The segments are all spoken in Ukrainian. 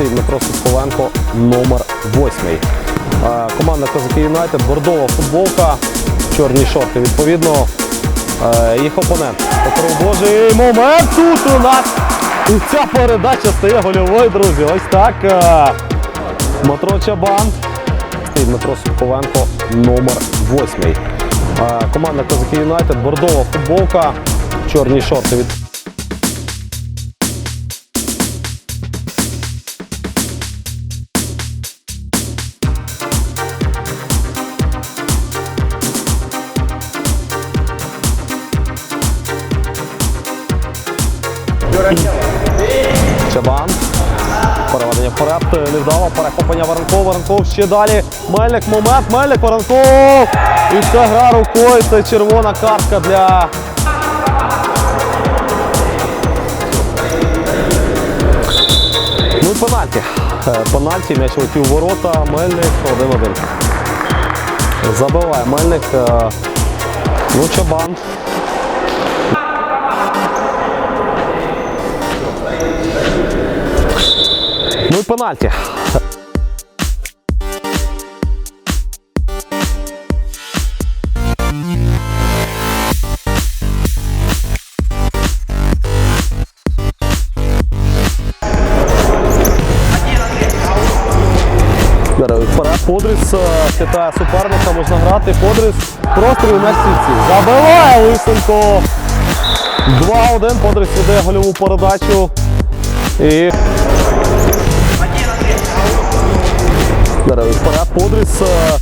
стоїть Дмитро Суховенко, номер 8. Е, Команда Козаки Юнайтед, бордова футболка, чорні шорти. Відповідно, е, їх опонент. Петро Божий момент тут у нас. І ця передача стає гольовою, друзі. Ось так. е, Дмитро Чабан. Стоїть Дмитро Суховенко, номер 8. Е, Команда Козаки Юнайтед, бордова футболка, чорні шорти. Від... Чабан. Переведення вперед. Невдало. Перехоплення Воронков. Воронков ще далі. Мельник момент. Мельник Воронков. І це гра рукою. Це червона картка для. Ну пенальті. Е, Пенальті, м'яч летів ворота. Мельник 1-1. Забиває Мельник. е, Ну, Чабан. Пенальті. Подріс е, хитає суперника, можна грати. Подріс простріл на сітці. Забиває Лисенко. 2-1. Подріс веде гольову передачу. І Вперед, вперед, Подріс. е,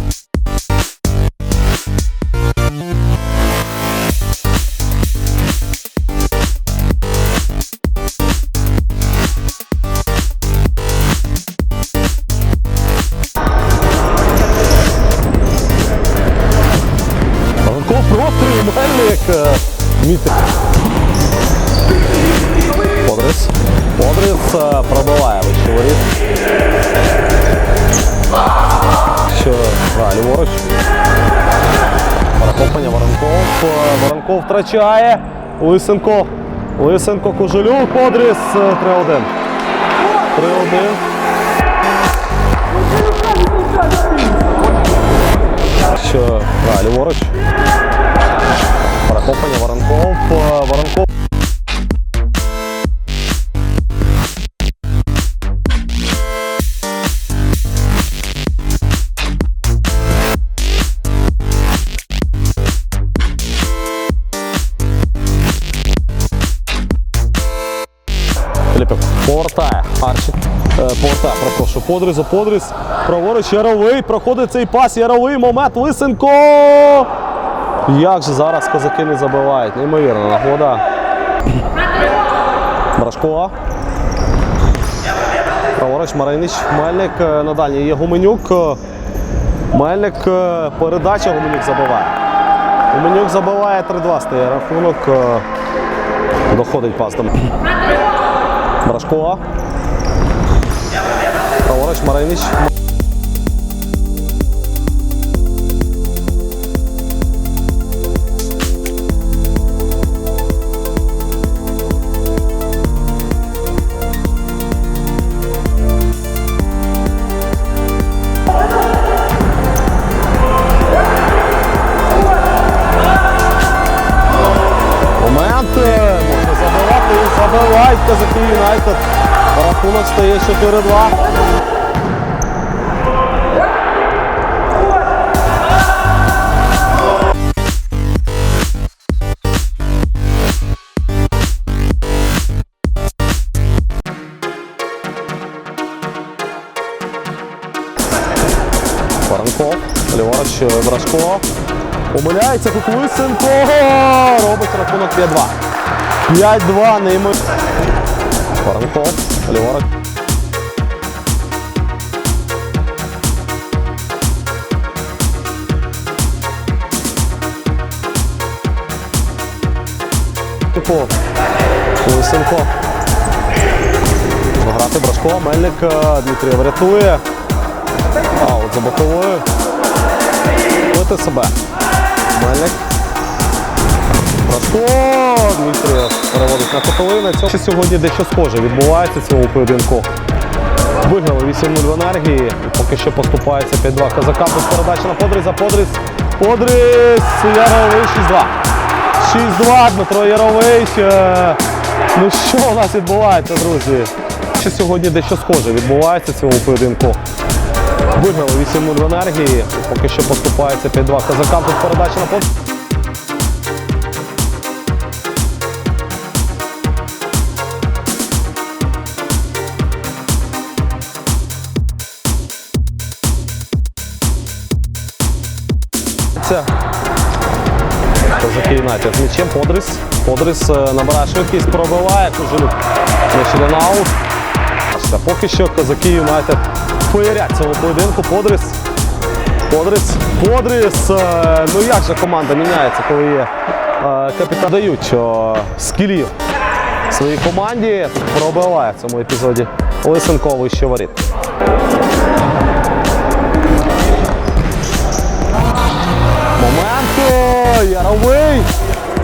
Ранков простріл, Мельник. е, Дмитрий. Подрис. Подрис е, пробиває вище воріт. Гра ліворуч. Перехоплення Воронков. Е, Воронков втрачає. Лисенко. Лисенко Кожелюк. Подріс. е, 3-1. 3-1. Що гра ліворуч. Перехоплення Воронков. Філіпів повертає. Арчик. Е, повертає, прошу. Подрізу, подріз. Праворуч Яровий. Проходить цей пас. Яровий. Момент. Лисенко. Як же зараз козаки не забивають? Неймовірна нагода. Брашко. Праворуч Маринич. Мельник е, на дальній є Гуменюк. Мельник. е, Передача Гуменюк забиває. Гуменюк забиває 3-2 стає рахунок. Доходить пас до Брашко. Праворуч Маринич. Забивати і Казаки Юнайтед. Рахунок стає 4-2. Воронков, ліворуч Брашко. Помиляється тут Лисенко. Робить рахунок 5-2. 5-2 неймо. Воронков, ліворуч. Типу, Лисенко. Грати Брашко, Мельник е, Дмитрія врятує. А, от за боковою. Бити себе. Мельник. Брашко. Дмитрієв переводить на котовий. На цьому сьогодні дещо схоже відбувається в цьому поєдинку. Виграли 8-0 в енергії. Поки що поступається 5-2 козака. Тут передача на Подріза. Подріз. Подріз. Яровий 6-2. 6-2 Дмитро Яровий. Е, Ну що у нас відбувається, друзі? Ще сьогодні дещо схоже відбувається в цьому поєдинку. Виграли 8-0 в енергії. Поки що поступається 5-2 козакам. Тут передача на Подріз. Козаки Юнайтед з м'ячем. Подрис. Подрис е, набирає швидкість, пробиває. Кожелюк. На аут. Поки що козаки Юнайтед феєрять цього поєдинку. Подрис. Подрис. Подрис. Е, Ну як же команда міняється, коли є е, капітан дають скілів своїй команді. Пробиває в цьому епізоді Лисенко вище воріт. Момент! Яровий!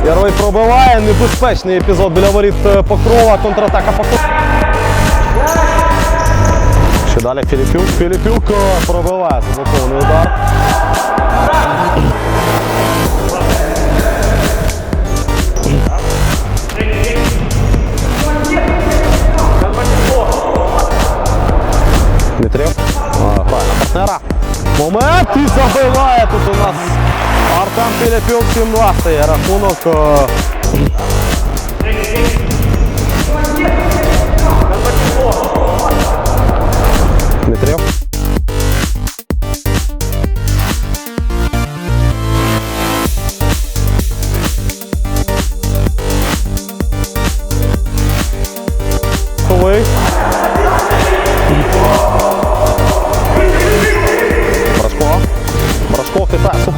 Яровий пробиває. Небезпечний епізод біля воріт е, Покрова. Контратака Покрова. Ще далі Філіпюк. Філіпюк пробиває заблокований удар. Філіпюк 7-2 рахунок.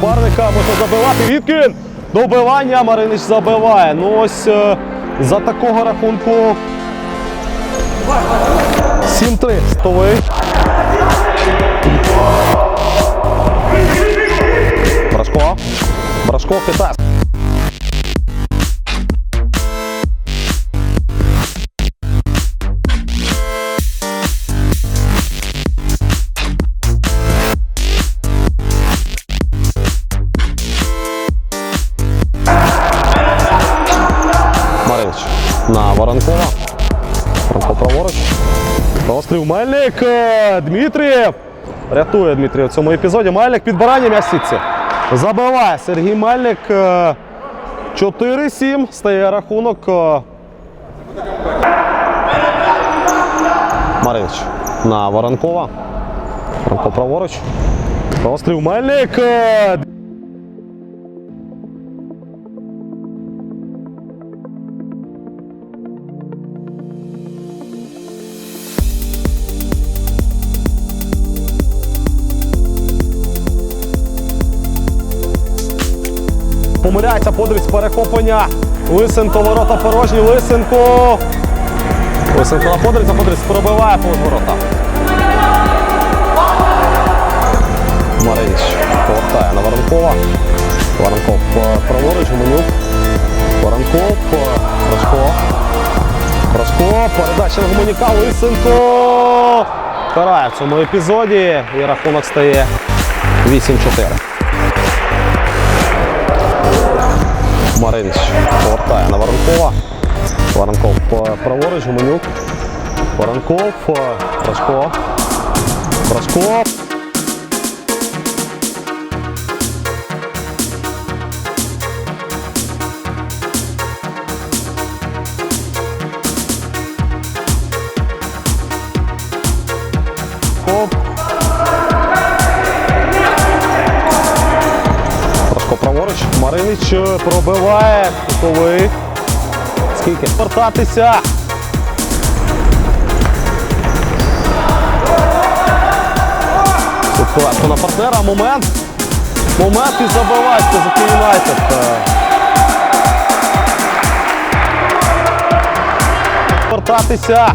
Брашко можна забивати. Віткін. Добивання Маринич забиває. Ну ось е, за такого рахунку. 7-3. Стовий. Брашко. Брашко хитає. На Воронкова. Воронков праворуч. Постріл Мельник. Е, Дмитрієв. Рятує Дмитрієв в цьому епізоді. Мельник підбирання м'яч в сітці. Забиває Сергій Мельник. Е, 4-7 стає рахунок. е. Маринич на Воронкова. Воронков праворуч. Постріл Мельник. Е, Помиляється Подріс перехоплення. Лисенко, ворота порожні. Лисенко. Лисенко на Подріса. Подріс пробиває повз ворота. Маринич повертає на Воронкова. Воронков е, праворуч, Гуменюк. Воронков. е, Рожко. Рожко. Передача на Гуменюка. Лисенко. Карає в цьому епізоді. І рахунок стає 8-4. Маринич повертає на Воронкова. Воронков е, праворуч, Гуменюк. Воронков, е, Брашко. Брашко. Е, пробиває. Кутовий. Скільки? Повертатися. Тут на партнера. Момент. Момент і забиває Козаки Юнайтед. Е. Повертатися.